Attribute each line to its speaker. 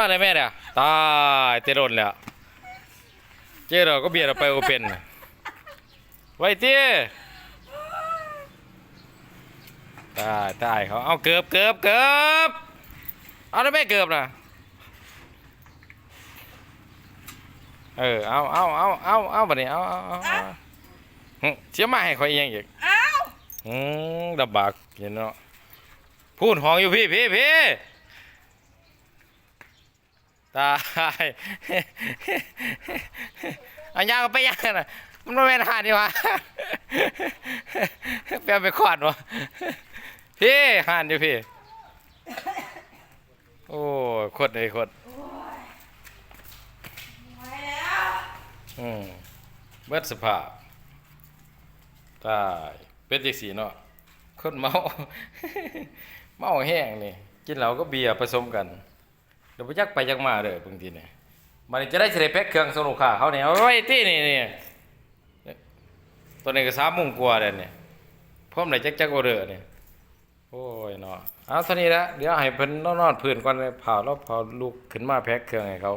Speaker 1: มาเลยแม่เนี่ยตายเตะโดนแล้ว เจ๊เราก็เบียดเราไปโอเป็นน่ะไว้เตี้ยตายตายเขาเอาเกือบเกือบเกือบเอาได้ไหมเกือบนะเออเอาเอาเอาเอาเอาบัดนี้เอาเอาเอาเอาหึเสียมาให้คอยเองอีก
Speaker 2: อ้าว
Speaker 1: อืมดับบากเห็นเนาะพูดห้องอยู่พี่พี่พี่ ตายอันยางก็ไปยางน่ะมันไม่เป็นอาหารนี่วะเปลี่ยนไปขวดวะพี่ห่านอยู่พี่ โอ้ยขดเลยขด
Speaker 2: ไปแล้ว
Speaker 1: อืมเบิดสภาพตายเป็นจังสีเนาะคนเมา เมาแห้งนี่ กินเหล้าก็เบียร์ผสมกัน เดี๋ยวไปยักไปยักมาเด้อบางทีเนี่ยมันจะได้เฉลยแพ็คเครื่องสนุกค่ะเขาเนี่ยเอาไว้ที่นี่นี่ตัวนี้ก็สามมุ่งกลัวเล้วเนี่ยพร้อมไหนจักจักโอเดอร์เนี่ยโอ้ยเนาะเอาสนี้ละเดี๋ยวให้เพิ่นนอนพื้นก่อนเลยผ่าแล้วพอลูกขึ้นมาแพ็คเครื่องให้เขา